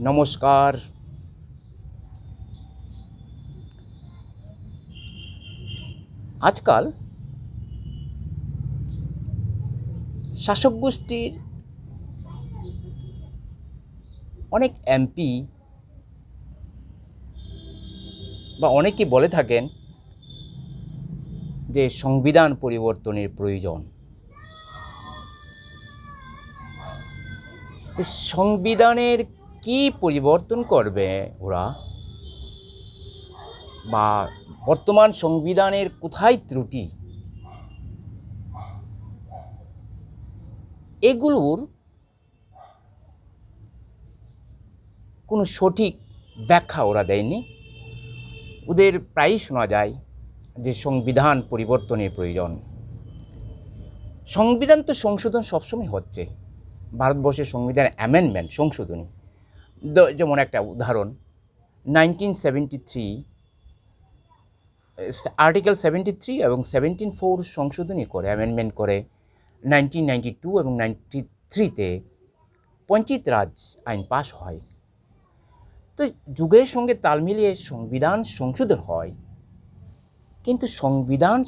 নমস্কার। আজকাল শাসক গোষ্ঠীর অনেক এমপি বা অনেকে বলে থাকেন যে সংবিধান পরিবর্তনের প্রয়োজন। সংবিধানের কি পরিবর্তন করবে ওরা? বা বর্তমান সংবিধানের কোথায় ত্রুটি? এগুলোর কোনো সঠিক ব্যাখ্যা ওরা দেয়নি। ওদের প্রায়ই শোনা যায় যে সংবিধান পরিবর্তনের প্রয়োজন। সংবিধান তো সংশোধন সবসময় হচ্ছে। ভারতবর্ষের সংবিধান অ্যামেন্ডমেন্ট সংশোধনী। যেমন একটা উদাহরণ nineteen seventy three article seventy three এবং সেভেন্টিন ফোর সংশোধনী করে অ্যামেন্ডমেন্ট করে নাইনটিন নাইনটি টু এবং নাইনটি থ্রিতে পঞ্চায়েত রাজ আইন পাশ হয়। তো যুগের সঙ্গে তাল মিলিয়ে সংবিধান সংশোধন হয়, কিন্তু সংবিধান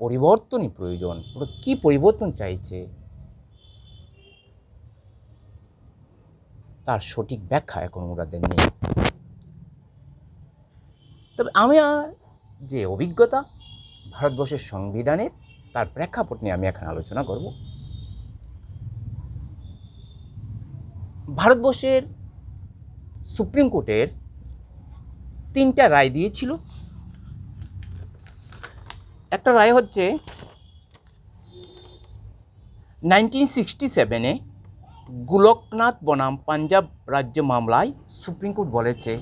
পরিবর্তনই প্রয়োজন। ওরা কী পরিবর্তন চাইছে? তার সঠিক ব্যাখ্যা এখন ওরা দেননি তবে আমার যে অভিজ্ঞতা ভারতবর্ষের সংবিধানের তার প্রেক্ষাপট নিয়ে আমি এখন আলোচনা করব, ভারতবর্ষের সুপ্রিম কোর্টের তিনটা রায় দিয়েছিল। একটা রায় হচ্ছে নাইনটিন সিক্সটি সেভেনে গোলকনাথ বনাম পাঞ্জাব রাজ্য মামলায় সুপ্রিম কোর্ট বলেছে,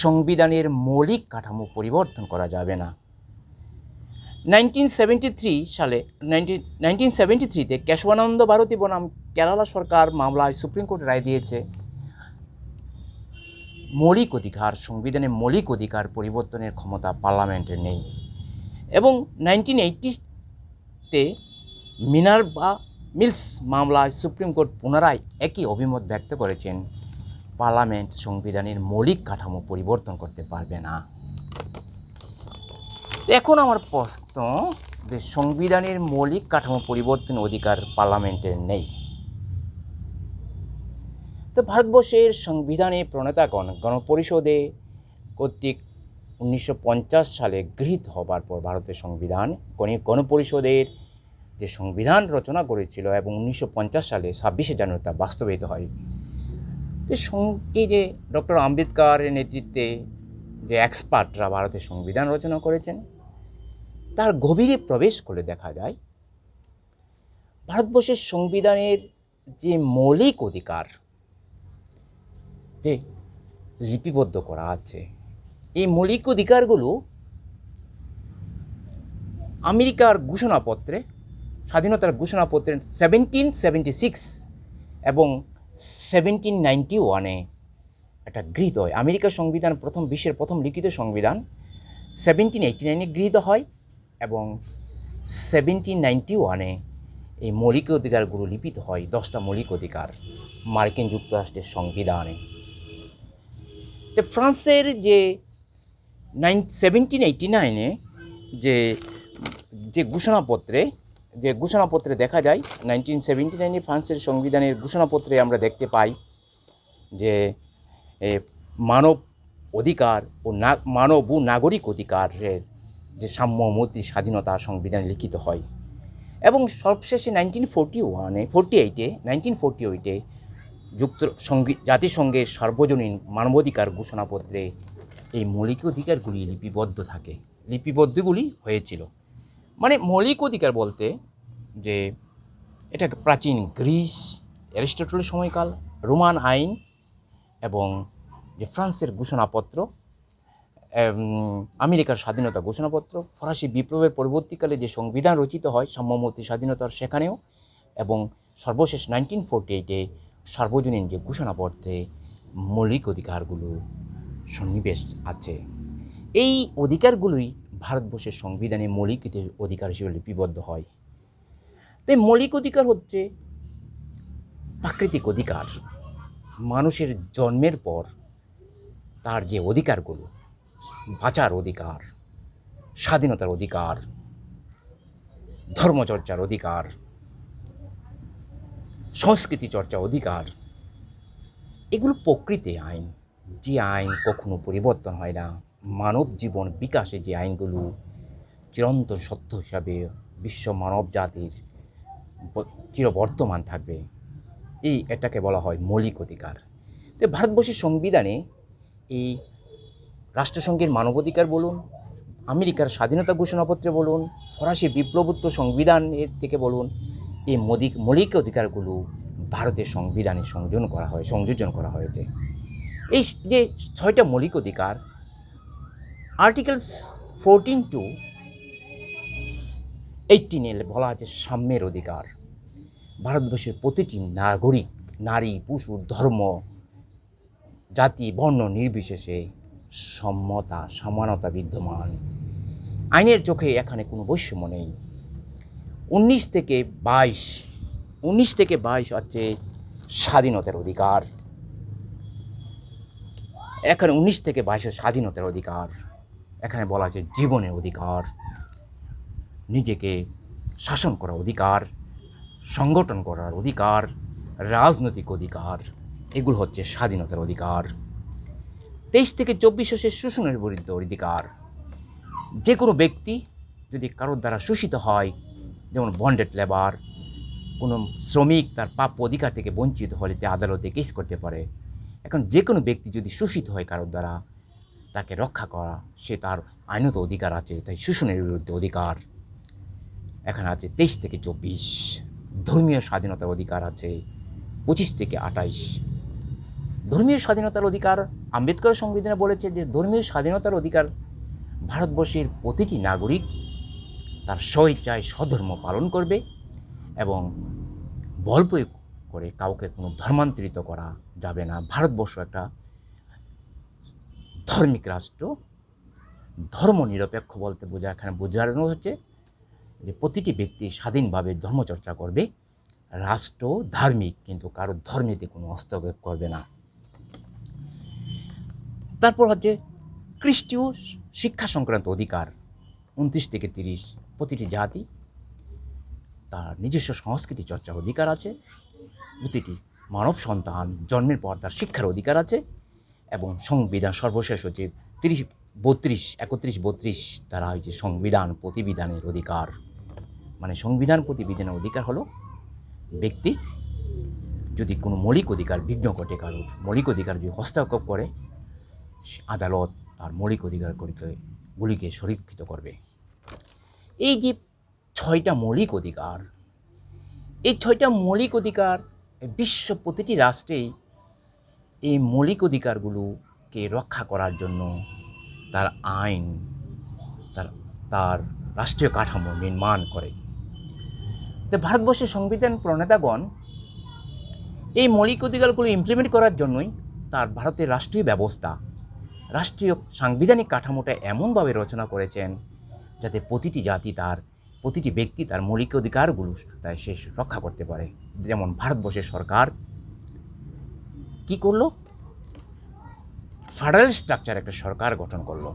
সংবিধানের মৌলিক কাঠামো পরিবর্তন করা যাবে না। নাইনটিন সালে নাইনটিন সেভেন্টি থ্রিতে কেশবানন্দ ভারতী বনাম কেরালা সরকার মামলায় সুপ্রিম কোর্ট রায় দিয়েছে, মৌলিক অধিকার সংবিধানের মৌলিক অধিকার পরিবর্তনের ক্ষমতা পার্লামেন্টের নেই। এবং নাইনটিন এইটিতে মিনার বা মিলস মামলায় সুপ্রিম কোর্ট পুনরায় একই অভিমত ব্যক্ত করেছেন। পার্লামেন্ট সংবিধানের মৌলিক কাঠামো পরিবর্তন করতে পারবে না। এখন আমার প্রশ্ন যে সংবিধানের মৌলিক কাঠামো পরিবর্তন অধিকার পার্লামেন্টের নেই। তো ভারতবর্ষের সংবিধানে প্রণেতাগণ গণপরিষদে কর্তৃক উনিশশো পঞ্চাশ সালে গৃহীত হবার পর ভারতের সংবিধান গণ- গণপরিষদের যে সংবিধান রচনা করেছিল এবং উনিশশো পঞ্চাশ সালে ছাব্বিশে জানুয়ারি তা বাস্তবায়িত হয়। সং- এই যে ডক্টর আম্বেদকরের নেতৃত্বে যে এক্সপার্টরা ভারতের সংবিধান রচনা করেছেন, তার গভীরে প্রবেশ করে দেখা যায়, ভারতবর্ষের সংবিধানের যে মৌলিক অধিকার লিপিবদ্ধ করা আছে। এই মৌলিক অধিকারগুলো আমেরিকার ঘোষণাপত্রে স্বাধীনতার ঘোষণাপত্রে সেভেন্টিন সেভেন্টি সিক্স এবং সেভেন্টিন নাইনটি ওয়ানে একটা গৃহীত হয়। আমেরিকার সংবিধান প্রথম, বিশ্বের প্রথম লিখিত সংবিধান সেভেন্টিন এইটি নাইনে গৃহীত হয় এবং সেভেন্টিন নাইনটি ওয়ানে এই মৌলিক অধিকারগুলো লিপিত হয়, দশটা মৌলিক অধিকার, মার্কিন যুক্তরাষ্ট্রের সংবিধানে। তো ফ্রান্সের যে নাইন সেভেন্টিন এইটি নাইনে যে যে ঘোষণাপত্রে যে ঘোষণাপত্রে দেখা যায় নাইনটিন সেভেন্টি নাইনে ফ্রান্সের সংবিধানের ঘোষণাপত্রে আমরা দেখতে পাই যে মানব অধিকার ও না, মানব ও নাগরিক অধিকারের যে সাম্য স্বাধীনতা সংবিধানে লিখিত হয়। এবং সবশেষে নাইনটিন ফোরটি ওয়ানে ফোরটি এইটে নাইনটিন ফোরটি এইটে যুক্ত জাতিসংঘের সার্বজনীন মানবাধিকার ঘোষণাপত্রে এই মৌলিক অধিকারগুলি লিপিবদ্ধ থাকে। লিপিবদ্ধগুলি হয়েছিল। মানে মৌলিক অধিকার বলতে যে এটা প্রাচীন গ্রিস, অ্যারিস্টটলের সময়কাল, রোমান আইন এবং যে ফ্রান্সের ঘোষণাপত্র আমেরিকার স্বাধীনতা ঘোষণাপত্র, ফরাসি বিপ্লবের পরবর্তীকালে যে সংবিধান রচিত হয়, সাম্যমূর্তি স্বাধীনতার সেখানেও এবং সর্বশেষ নাইনটিন ফোরটি এইটে সার্বজনীন যে ঘোষণাপত্রে মৌলিক অধিকারগুলো সন্নিবেশ আছে। এই অধিকারগুলোই ভারতবর্ষের সংবিধানে মৌলিক অধিকার হিসেবে লিপিবদ্ধ হয়। তাই মৌলিক অধিকার হচ্ছে প্রাকৃতিক অধিকার। মানুষের জন্মের পর তার যে অধিকারগুলো, বাঁচার অধিকার, স্বাধীনতার অধিকার, ধর্মচর্চার অধিকার, সংস্কৃতি চর্চা অধিকার, এগুলো প্রকৃতি আইন। যে আইন কখনো পরিবর্তন হয় না। মানব জীবন বিকাশে যে আইনগুলো চিরন্তন সত্য হিসাবে বিশ্ব মানব জাতির চিরবর্তমান থাকবে। এই এটাকে বলা হয় মৌলিক অধিকার। তো ভারতবর্ষের সংবিধানে এই রাষ্ট্রসংঘের মানবাধিকার বলুন, আমেরিকার স্বাধীনতা ঘোষণাপত্রে বলুন, ফরাসি বিপ্লবোত্তর সংবিধানের থেকে বলুন, এই মৌলিক মৌলিক অধিকারগুলো ভারতের সংবিধানে সংযোজন করা হয়, সংযোজন করা হয়েছে। এই যে ছয়টা মৌলিক অধিকার, আর্টিকেলস ফোরটিন টু এইটিনে বলা আছে সাম্যের অধিকার। ভারতবর্ষের প্রতিটি নাগরিক, নারী, পুরুষ, ধর্ম, জাতি, বর্ণ নির্বিশেষে সম্মতা, সমানতা বিদ্যমান। আইনের চোখে এখানে কোনো বৈষম্য নেই। উনিশ থেকে বাইশ, উনিশ থেকে বাইশ হচ্ছে স্বাধীনতার অধিকার। এখানে উনিশ থেকে বাইশের স্বাধীনতার অধিকার। এখানে বলা আছে জীবনের অধিকার। নিজেকে শাসন করার অধিকার, সংগঠন করার অধিকার, রাজনৈতিক অধিকার, এগুলো হচ্ছে স্বাধীনতার অধিকার। তেইশ থেকে চব্বিশ হচ্ছে শোষণের বিরুদ্ধে অধিকার। যে কোনো ব্যক্তি যদি কারোর দ্বারা শোষিত হয়, যেমন বন্ডেড লেবার কোনো শ্রমিক তার প্রাপ্য অধিকার থেকে বঞ্চিত হলে তে আদালতে কেস করতে পারে। এখন যে কোনো ব্যক্তি যদি শোষিত হয় কারোর দ্বারা, তাকে রক্ষা করা, সে তার আইনত অধিকার আছে, তাই শোষণের বিরুদ্ধে অধিকার। এখানে আছে তেইশ থেকে চব্বিশ। ধর্মীয় স্বাধীনতার অধিকার আছে পঁচিশ থেকে আঠাইশ। ধর্মীয় স্বাধীনতার অধিকার, আম্বেদকর সংবিধানে বলেছে যে ধর্মীয় স্বাধীনতার অধিকার ভারতবর্ষের প্রতিটি নাগরিক তার স্বইচ্ছায় স্বধর্ম পালন করবে এবং বল প্রয়োগ করে কাউকে কোনো ধর্মান্তরিত করা যাবে না। ভারতবর্ষ একটা ধার্মিক রাষ্ট্র। ধর্ম নিরপেক্ষ বলতে বোঝা এখানে বোঝানো হচ্ছে যে প্রতিটি ব্যক্তি স্বাধীনভাবে ধর্মচর্চা করবে, রাষ্ট্র, ধার্মিক কিন্তু কারোর ধর্মেতে কোনো হস্তক্ষেপ করবে না। তারপর হচ্ছে খ্রিস্টীয় শিক্ষা সংক্রান্ত অধিকার, উনত্রিশ থেকে তিরিশ, প্রতিটি জাতি তার নিজস্ব সংস্কৃতি চর্চার অধিকার আছে, প্রতিটি মানব সন্তান জন্মের পর তার শিক্ষার অধিকার আছে এবং সংবিধান সর্বশেষ হচ্ছে তিরিশ, বত্রিশ, একত্রিশ, বত্রিশ, তারা হচ্ছে সংবিধান প্রতিবিধানের অধিকার। মানে সংবিধান প্রতিবিধানের অধিকার হলো ব্যক্তি যদি কোনো মৌলিক অধিকার, বিঘ্ন ঘটে কারোর, মৌলিক অধিকার যদি হস্তক্ষেপ করে আদালত তার মৌলিক অধিকার করিতে গুলিকে সুরক্ষিত করবে। এই যে ছয়টা মৌলিক অধিকার, এই ছয়টা মৌলিক অধিকার বিশ্ব প্রতিটি রাষ্ট্রেই এই মৌলিক অধিকারগুলোকে রক্ষা করার জন্য তার আইন, তার তার রাষ্ট্রীয় কাঠামো নির্মাণ করে। তো ভারতবর্ষের সংবিধান প্রণেতাগণ এই মৌলিক অধিকারগুলো ইমপ্লিমেন্ট করার জন্যই তার ভারতের রাষ্ট্রীয় ব্যবস্থা, রাষ্ট্রীয় সাংবিধানিক কাঠামোটা এমনভাবে রচনা করেছেন যাতে প্রতিটি জাতি তার, প্রতিটি ব্যক্তি তার মৌলিক অধিকারগুলো তাই সে রক্ষা করতে পারে। যেমন ভারতবর্ষের সরকার কি করল? ফেডারেল স্ট্রাকচার একটা সরকার গঠন করল।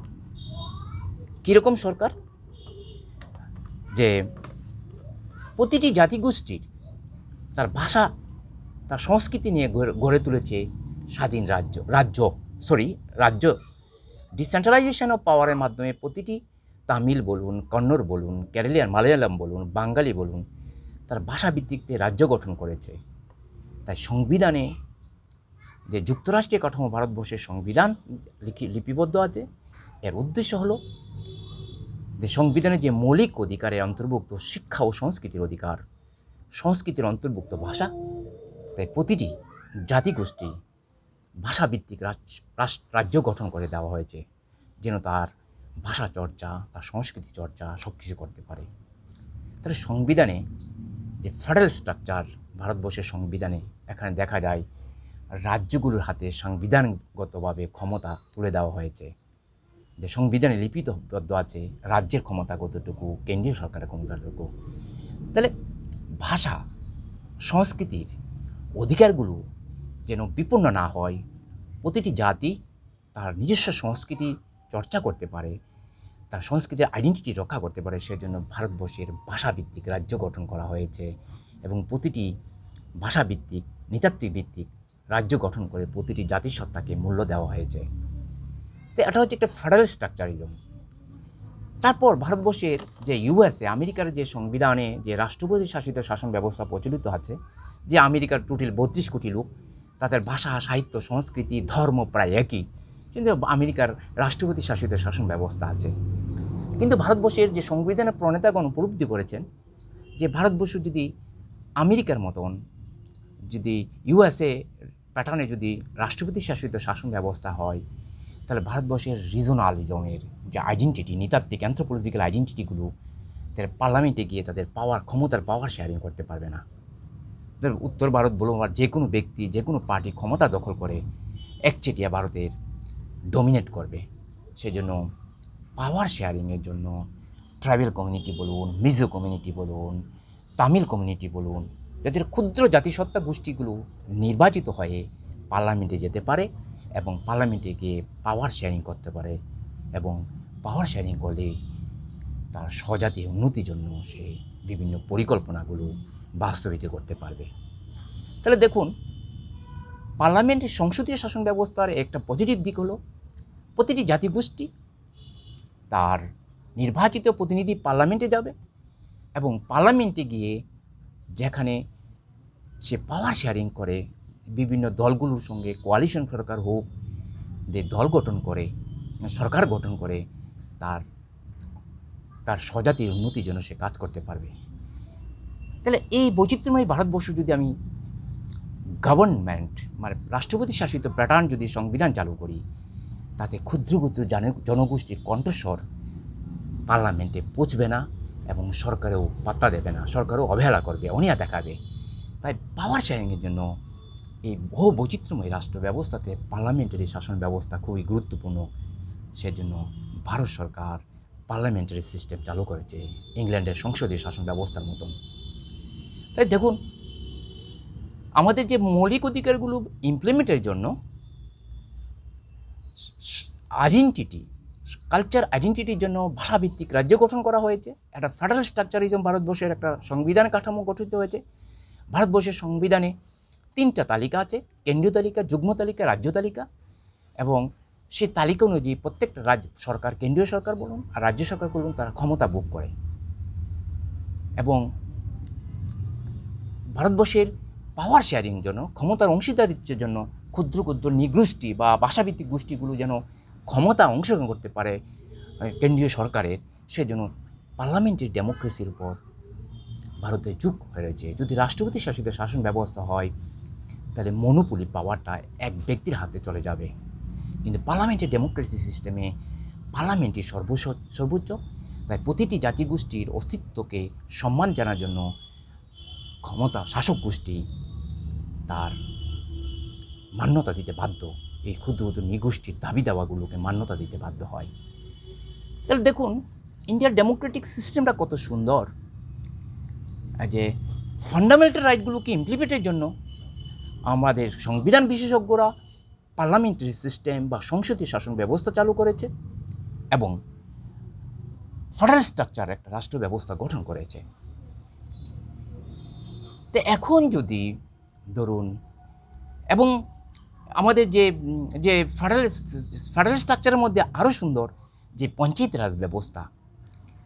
কীরকম সরকার? যে প্রতিটি জাতিগোষ্ঠীর তার ভাষা, তার সংস্কৃতি নিয়ে গড়ে- তুলেছে স্বাধীন রাজ্য রাজ্য সরি রাজ্য। ডিসেন্ট্রালাইজেশন অফ পাওয়ারের মাধ্যমে প্রতিটি তামিল বলুন, কন্নড় বলুন, কেরালিয়ান, মালয়ালম বলুন, বাঙালি বলুন, তার ভাষাভিত্তিকতে রাজ্য গঠন করেছে। তাই সংবিধানে যে যুক্তরাষ্ট্রীয় কাঠামো, ভারতবর্ষের সংবিধান লিখি- লিপিবদ্ধ আছে, এর উদ্দেশ্য হলো সংবিধানে যে মৌলিক অধিকারের অন্তর্ভুক্ত শিক্ষা ও সংস্কৃতির অধিকার, সংস্কৃতির অন্তর্ভুক্ত ভাষা, তাই প্রতিটি জাতিগোষ্ঠী ভাষাভিত্তিক রাজ- রাজ্য গঠন করে দেওয়া হয়েছে যেন তার ভাষা চর্চা, তার সংস্কৃতি চর্চা সব কিছু করতে পারে। তাহলে সংবিধানে যে ফেডারেল স্ট্রাকচার, ভারতবর্ষের সংবিধানে এখানে দেখা যায়, রাজ্যগুলোর হাতে সাংবিধানগতভাবে ক্ষমতা তুলে দেওয়া হয়েছে। যে সংবিধানে লিপিবদ্ধ আছে, রাজ্যের ক্ষমতা কতটুকু, কেন্দ্রীয় সরকারের ক্ষমতাটুকু তাহলে ভাষা, সংস্কৃতির অধিকারগুলো যেন বিপন্ন না হয়, প্রতিটি জাতি তার নিজস্ব সংস্কৃতি চর্চা করতে পারে, তার সংস্কৃতির আইডেন্টিটি রক্ষা করতে পারে, সেজন্য ভারতবর্ষের ভাষাভিত্তিক রাজ্য গঠন করা হয়েছে এবং প্রতিটি ভাষাভিত্তিক, নৃতাত্ত্বিক ভিত্তিক রাজ্য গঠন করে প্রতিটি জাতিসত্তাকে মূল্য দেওয়া হয়েছে। তো এটা হচ্ছে একটা ফেডারেল স্ট্রাকচারিজম তারপর ভারতবর্ষের যে ইউএসএ আমেরিকার যে সংবিধানে যে রাষ্ট্রপতি শাসিত শাসন ব্যবস্থা প্রচলিত আছে, যে আমেরিকার টোটাল বত্রিশ কোটি লোক, তাদের ভাষা, সাহিত্য, সংস্কৃতি, ধর্ম প্রায় একই, কিন্তু আমেরিকার রাষ্ট্রপতি শাসিত শাসন ব্যবস্থা আছে। কিন্তু ভারতবর্ষের যে সংবিধানের প্রণেতাগণ উপলব্ধি করেছেন, যে ভারতবর্ষ যদি আমেরিকার মতন, যদি ইউএসএ প্যাটার্নে যদি রাষ্ট্রপতি শাসিত শাসন ব্যবস্থা হয় তাহলে ভারতবর্ষের রিজনালিজমের যে আইডেন্টিটি নৃতাত্ত্বিক অ্যান্থ্রোপোলজিক্যাল আইডেন্টিটিগুলো তারা পার্লামেন্টে গিয়ে তাদের পাওয়ার ক্ষমতার পাওয়ার শেয়ারিং করতে পারবে না। উত্তর ভারত বলুন বা যে কোনো ব্যক্তি, যে কোনো পার্টি ক্ষমতা দখল করে একচেটিয়া ভারতের ডমিনেট করবে। সেজন্য পাওয়ার শেয়ারিংয়ের জন্য ট্রাইবেল কমিউনিটি বলুন, মিজো কমিউনিটি বলুন, তামিল কমিউনিটি বলুন, যাদের ক্ষুদ্র জাতিসত্তা গোষ্ঠীগুলো নির্বাচিত হয়ে পার্লামেন্টে যেতে পারে। এবং পার্লামেন্টে গিয়ে পাওয়ার শেয়ারিং করতে পারে এবং পাওয়ার শেয়ারিং করলে তার স্বজাতি উন্নতির জন্য সে বিভিন্ন পরিকল্পনাগুলো বাস্তবিত করতে পারবে। তাহলে দেখুন পার্লামেন্টের সংসদীয় শাসন ব্যবস্থার একটা পজিটিভ দিক হলো, প্রতিটি জাতিগোষ্ঠী তার নির্বাচিত প্রতিনিধি পার্লামেন্টে যাবে এবং পার্লামেন্টে গিয়ে যেখানে সে পাওয়ার শেয়ারিং করে বিভিন্ন দলগুলোর সঙ্গে কোয়ালিশন সরকার হোক, যে দল গঠন করে, সরকার গঠন করে, তার তার স্বজাতির উন্নতির জন্য সে কাজ করতে পারবে। তাহলে এই বৈচিত্র্যময় ভারতবর্ষ যদি আমি গভর্নমেন্ট মানে রাষ্ট্রপতি শাসিত প্যাটার্ন যদি সংবিধান চালু করি, তাতে ক্ষুদ্র ক্ষুদ্র জন- জনগোষ্ঠীর কণ্ঠস্বর পার্লামেন্টে পৌঁছবে না এবং সরকারেও পাত্তা দেবে না, সরকারও অবহেলা করবে অনিয়া দেখাবে। তাই পাওয়ার শেয়ারিংয়ের জন্য এই বহু বৈচিত্র্যময় রাষ্ট্র ব্যবস্থাতে পার্লামেন্টারি শাসন ব্যবস্থা খুবই গুরুত্বপূর্ণ। সেজন্য ভারত সরকার পার্লামেন্টারি সিস্টেম চালু করেছে ইংল্যান্ডের সংসদীয় শাসন ব্যবস্থার মতন। তাই দেখুন, আমাদের যে মৌলিক অধিকারগুলো ইমপ্লিমেন্টের জন্য আইডেন্টিটি কালচার আইডেন্টিটির জন্য ভাষাভিত্তিক রাজ্য গঠন করা হয়েছে। একটা ফেডারেল স্ট্রাকচারিজম ভারতবর্ষের একটা সংবিধান কাঠামো গঠিত হয়েছে। ভারতবর্ষের সংবিধানে তিনটা তালিকা আছে, কেন্দ্রীয় তালিকা, যুগ্ম তালিকা, রাজ্য তালিকা, এবং সেই তালিকা অনুযায়ী প্রত্যেকটা রাজ্য সরকার, কেন্দ্রীয় সরকার বলুন আর রাজ্য সরকার বলুন তারা ক্ষমতা ভোগ করে। এবং ভারতবর্ষের পাওয়ার শেয়ারিং জন্য, ক্ষমতার অংশীদারিত্বের জন্য ক্ষুদ্র ক্ষুদ্র নিগোষ্ঠী বা ভাষাভিত্তিক গোষ্ঠীগুলো যেন ক্ষমতা অংশগ্রহণ করতে পারে কেন্দ্রীয় সরকারের সেজন্য পার্লামেন্টের ডেমোক্রেসির উপর ভারতে যুগ হয়ে রয়েছে। যদি রাষ্ট্রপতি শাসিত শাসন ব্যবস্থা হয় তাহলে মনোপলি পাওয়ারটা এক ব্যক্তির হাতে চলে যাবে। কিন্তু পার্লামেন্টের ডেমোক্রেসি সিস্টেমে পার্লামেন্টই সর্বোচ্চ সর্বোচ্চ। তাই প্রতিটি জাতিগোষ্ঠীর অস্তিত্বকে সম্মান জানার জন্য ক্ষমতা শাসক গোষ্ঠী তার মান্যতা দিতে বাধ্য। এই ক্ষুদ্র ক্ষুদ্র নিগোষ্ঠীর দাবি দাওয়াগুলোকে মান্যতা দিতে বাধ্য হয়। তাহলে দেখুন, ইন্ডিয়ার ডেমোক্রেটিক সিস্টেমটা কত সুন্দর। যে ফান্ডামেন্টাল রাইটগুলোকে ইমপ্লিমেন্টের জন্য আমাদের সংবিধান বিশেষজ্ঞরা পার্লামেন্টারি সিস্টেম বা সংসদীয় শাসন ব্যবস্থা চালু করেছে এবং ফেডারেল স্ট্রাকচার একটা রাষ্ট্র ব্যবস্থা গঠন করেছে। তো এখন যদি ধরুন, এবং আমাদের যে যে ফেডারেল ফেডারেল স্ট্রাকচারের মধ্যে আরও সুন্দর যে পঞ্চায়েত রাজ ব্যবস্থা,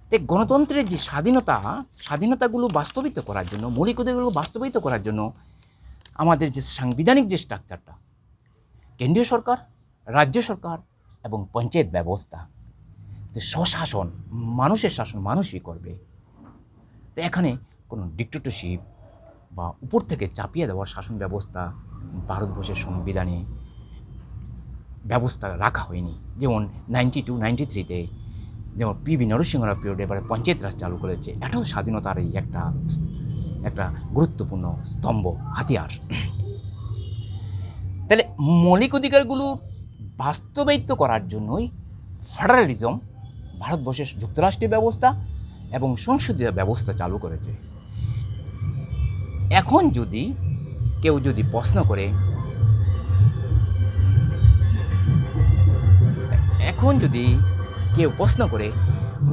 তো গণতন্ত্রের যে স্বাধীনতা, স্বাধীনতাগুলো বাস্তবিত করার জন্য, মৌলিক অধিকারগুলো বাস্তবায়িত করার জন্য আমাদের যে সাংবিধানিক যে স্ট্রাকচারটা, কেন্দ্রীয় সরকার, রাজ্য সরকার এবং পঞ্চায়েত ব্যবস্থা তো স্বশাসন, মানুষের শাসন মানুষই করবে। তো এখানে কোনো ডিক্টেটরশিপ বা উপর থেকে চাপিয়ে দেওয়ার শাসন ব্যবস্থা, ভারতবর্ষের সংবিধানে ব্যবস্থা রাখা হয়নি। যেমন নাইনটি টু নাইনটি থ্রিতে যেমন পিবি নরসিংহরা পিরিয়ডে এবারে পঞ্চায়েত রাজ চালু করেছে, এটাও স্বাধীনতারই একটা একটা গুরুত্বপূর্ণ স্তম্ভ, হাতিয়ার। তাহলে মৌলিক অধিকারগুলো বাস্তবায়িত করার জন্যই ফেডারেলিজম, ভারতবর্ষের যুক্তরাষ্ট্রীয় ব্যবস্থা এবং সংসদীয় ব্যবস্থা চালু করেছে। এখন যদি কেউ যদি প্রশ্ন করে, এখন যদি কেউ প্রশ্ন করে,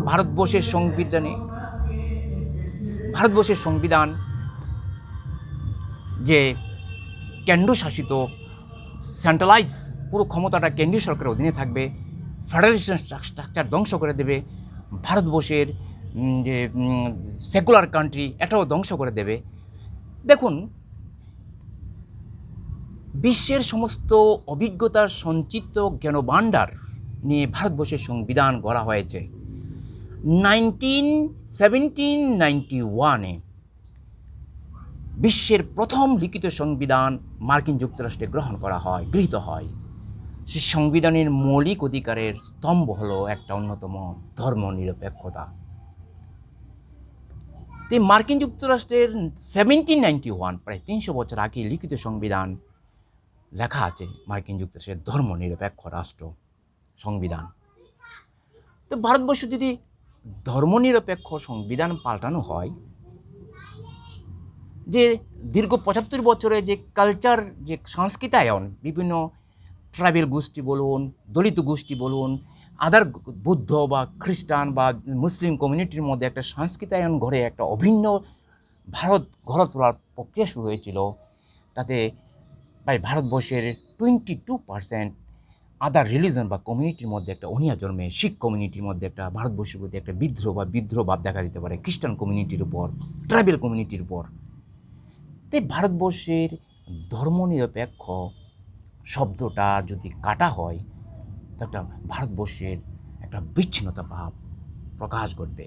ভারতবর্ষের সংবিধানে ভারতবর্ষের সংবিধান যে কেন্দ্রশাসিত সেন্ট্রালাইজ পুরো ক্ষমতাটা কেন্দ্রীয় সরকারের অধীনে থাকবে ফেডারেশন স্ট্রাকচার ধ্বংস করে দেবে, ভারতবর্ষের যে সেকুলার কান্ট্রি এটাও ধ্বংস করে দেবে। দেখুন, বিশ্বের সমস্ত অভিজ্ঞতার সঞ্চিত জ্ঞানভাণ্ডার নিয়ে ভারতবর্ষের সংবিধান গড়া হয়েছে। নাইনটিন নাইনটি ওয়ানে বিশ্বের প্রথম লিখিত সংবিধান মার্কিন যুক্তরাষ্ট্রে গ্রহণ করা হয়, গৃহীত হয়। সে সংবিধানের মৌলিক অধিকারের স্তম্ভ হলো একটা অন্যতম ধর্মনিরপেক্ষতা। তো মার্কিন যুক্তরাষ্ট্রের সেভেন্টিন নাইনটি ওয়ান, প্রায় তিনশো বছর আগে লিখিত সংবিধান লেখা আছে, মার্কিন যুক্তরাষ্ট্রের ধর্মনিরপেক্ষ রাষ্ট্র সংবিধান। তো ভারতবর্ষ যদি ধর্মনিরপেক্ষ সংবিধান পাল্টানো হয়, যে দীর্ঘ পঁচাত্তর বছরে যে কালচার যে সংস্কৃতায়ন, বিভিন্ন ট্রাইবেল গোষ্ঠী বলুন, দলিত গোষ্ঠী বলুন আদার বুদ্ধ বা খ্রিস্টান বা মুসলিম কমিউনিটির মধ্যে একটা সংস্কৃতায়ন ঘরে একটা অভিন্ন ভারত গড়ে তোলার প্রক্রিয়া শুরু হয়েছিল। তাতে প্রায় ভারতবর্ষের twenty two percent other religion বা কমিউনিটির মধ্যে একটা অনিয়া জন্মে, শিখ কমিউনিটির মধ্যে একটা, ভারতবর্ষের প্রতি একটা বিদ্রোহ বা বিদ্রোহ ভাব দেখা দিতে পারে, খ্রিস্টান কমিউনিটির উপর ট্রাইবেল কমিউনিটির উপর। তাই ভারতবর্ষের ধর্মনিরপেক্ষ শব্দটা যদি কাটা হয়, তো একটা ভারতবর্ষের একটা বিচ্ছিন্নতা ভাব প্রকাশ ঘটবে।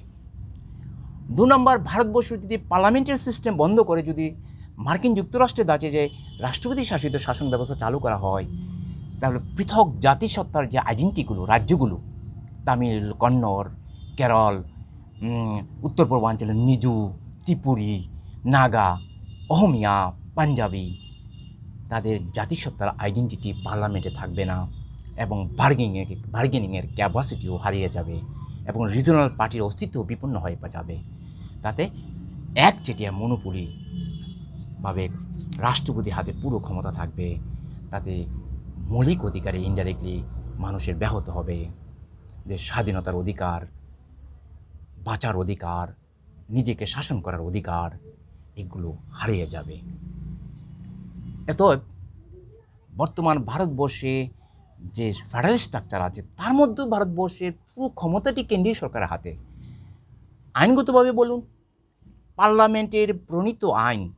দু নম্বর, ভারতবর্ষ যদি পার্লামেন্টের সিস্টেম বন্ধ করে, যদি মার্কিন যুক্তরাষ্ট্রে দাঁড়িয়ে যে রাষ্ট্রপতি শাসিত শাসন ব্যবস্থা চালু করা হয় তাহলে পৃথক জাতিসত্তার যে আইডেন্টিটিগুলো রাজ্যগুলো, তামিল, কন্নড়, কেরল উত্তর পূর্বাঞ্চলের মিজু, ত্রিপুরি, নাগা, অহমিয়া, পাঞ্জাবি, তাদের জাতিসত্তার আইডেন্টিটি পার্লামেন্টে থাকবে না এবং বার্গেনিংয়ের বার্গেনিংয়ের ক্যাপাসিটিও হারিয়ে যাবে এবং রিজনাল পার্টির অস্তিত্ব বিপন্ন হয়ে যাবে। তাতে একচেটিয়া মনোপুলি ভাবে রাষ্ট্রপতির হাতে পুরো ক্ষমতা থাকবে। তাতে মৌলিক অধিকারে ইনডাইরেক্টলি মানুষের ব্যাহত হবে। যে স্বাধীনতার অধিকার, বাঁচার অধিকার, নিজেকে শাসন করার অধিকার, এগুলো হারিয়ে যাবে। এত বর্তমান ভারতবর্ষে যে ফেডারেল স্ট্রাকচার আছে, তার মধ্যেও ভারতবর্ষের পুরো ক্ষমতাটি কেন্দ্রীয় সরকারের হাতে। আইনগতভাবে বলুন, পার্লামেন্টের প্রণীত আইন,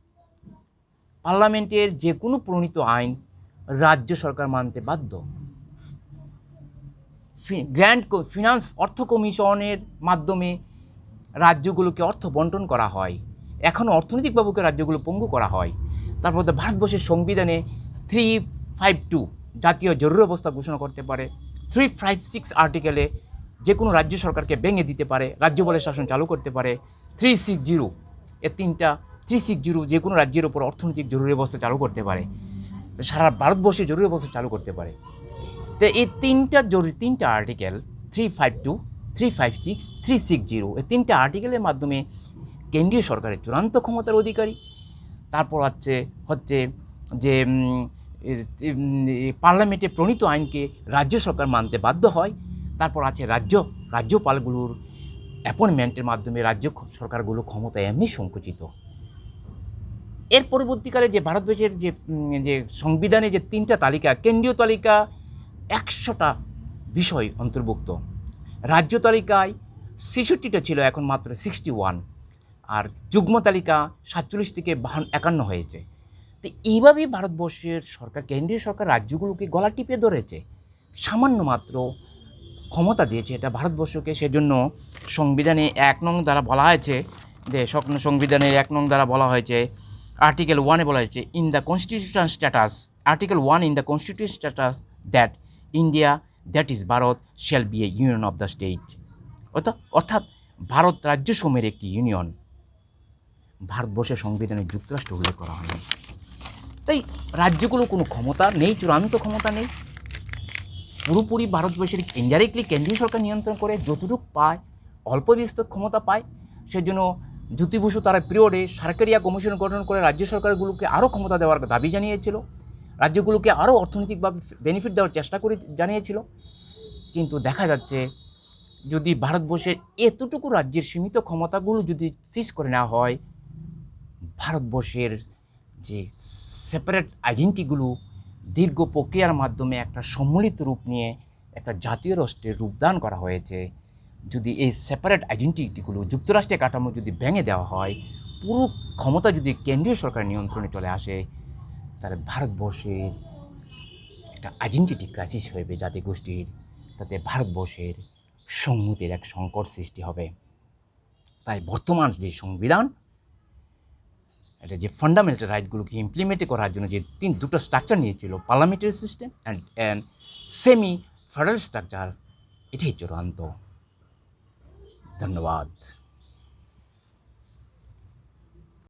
পার্লামেন্টের যে কোনো প্রণীত আইন রাজ্য সরকার মানতে বাধ্য। গ্র্যান্ড ফিনান্স অর্থ কমিশনের মাধ্যমে রাজ্যগুলোকে অর্থ বন্টন করা হয়। এখনও অর্থনৈতিকভাবে রাজ্যগুলো পঙ্গু করা হয়। তারপর ভারতবর্ষের সংবিধানে থ্রি ফাইভ টু জাতীয় জরুরি অবস্থা ঘোষণা করতে পারে। থ্রি ফাইভ সিক্স আর্টিকেলে যে কোনো রাজ্য সরকারকে ভেঙে দিতে পারে, রাজ্য বলে শাসন চালু করতে পারে। থ্রি সিক্স জিরো এ তিনটা থ্রি সিক্স জিরো যে কোনো রাজ্যের ওপর অর্থনৈতিক জরুরি অবস্থা চালু করতে পারে। সারা ভারতবর্ষে জরুরি অবস্থা চালু করতে পারে। তো এই তিনটা জরুরি, তিনটা article three five two three five six three six zero এই তিনটা আর্টিকেলের মাধ্যমে কেন্দ্রীয় সরকারের চূড়ান্ত ক্ষমতার অধিকারী, তারপর হচ্ছে হচ্ছে যে পার্লামেন্টে প্রণীত আইনকে রাজ্য সরকার মানতে বাধ্য হয়, তারপর আছে রাজ্য, রাজ্যপালগুলোর অ্যাপয়েন্টমেন্টের মাধ্যমে রাজ্য সরকারগুলো ক্ষমতা এমনি সংকুচিত। এর পরবর্তীকালে যে ভারতবর্ষের যে যে সংবিধানে যে তিনটা তালিকা, কেন্দ্রীয় তালিকা, একশোটা বিষয় অন্তর্ভুক্ত। রাজ্য তালিকায় ছেষট্টিটা ছিল, এখন মাত্র সিক্সটি ওয়ান আর যুগ্ম তালিকা সাতচল্লিশ থেকে বাহান, একান্ন হয়েছে। তো এইভাবেই ভারতবর্ষের সরকার, কেন্দ্রীয় সরকার রাজ্যগুলোকে গলা টিপে ধরেছে। সামান্য মাত্র ক্ষমতা দিয়েছে এটা ভারতবর্ষকে, সেজন্য সংবিধানে এক নং দ্বারা বলা হয়েছে, যে সংবিধানের এক নং দ্বারা বলা হয়েছে আর্টিকেল ওয়ানে বলা হয়েছে in the constitution states article one in the constitution states that India that is Bharat shall be a union of the state অর্থাৎ অর্থাৎ ভারত রাজ্য সমূহের একটি ইউনিয়ন ভারতবর্ষের সংবিধানে যুক্তরাষ্ট্র উল্লেখ করা হয়নি। তাই রাজ্যগুলো কোনো ক্ষমতা নেই, চূড়ান্ত ক্ষমতা নেই। পুরোপুরি ভারতবর্ষের ইনডাইরেক্টলি কেন্দ্রীয় সরকার নিয়ন্ত্রণ করে, যতটুকু পায়, অল্প বিস্তর ক্ষমতা পায়, সেজন্য জ্যোতি বসু তারা পিরিয়ডে সরকারিয়া কমিশন গঠন করে রাজ্য সরকারগুলোকে আরও ক্ষমতা দেওয়ার দাবি জানিয়েছিল। রাজ্যগুলোকে আরও অর্থনৈতিকভাবে বেনিফিট দেওয়ার চেষ্টা করে জানিয়েছিল। কিন্তু দেখা যাচ্ছে, যদি ভারতবর্ষের এতটুকু রাজ্যের সীমিত ক্ষমতাগুলো যদি সিজ করে নেওয়া হয়, ভারতবর্ষের যে সেপারেট আইডেন্টিগুলো দীর্ঘ প্রক্রিয়ার মাধ্যমে একটা সম্মিলিত রূপ নিয়ে একটা জাতীয় রাষ্ট্রের রূপদান করা হয়েছে। যদি এই সেপারেট আইডেন্টিটিগুলো যুক্তরাষ্ট্রের কাঠামো যদি ভেঙে দেওয়া হয়, পুরো ক্ষমতা যদি কেন্দ্রীয় সরকারের নিয়ন্ত্রণে চলে আসে, তাহলে ভারতবর্ষের একটা আইডেন্টিটি ক্রাইসিস হইবে জাতি গোষ্ঠীর তাতে ভারতবর্ষের সংহতির এক সংকট সৃষ্টি হবে। তাই বর্তমান যে সংবিধান, এটা যে ফান্ডামেন্টাল রাইটগুলোকে ইমপ্লিমেন্ট করার জন্য যে তিন, দুটো স্ট্রাকচার নিয়েছিল parliamentary system and and semi federal structure এটাই চূড়ান্ত। ধন্যবাদ।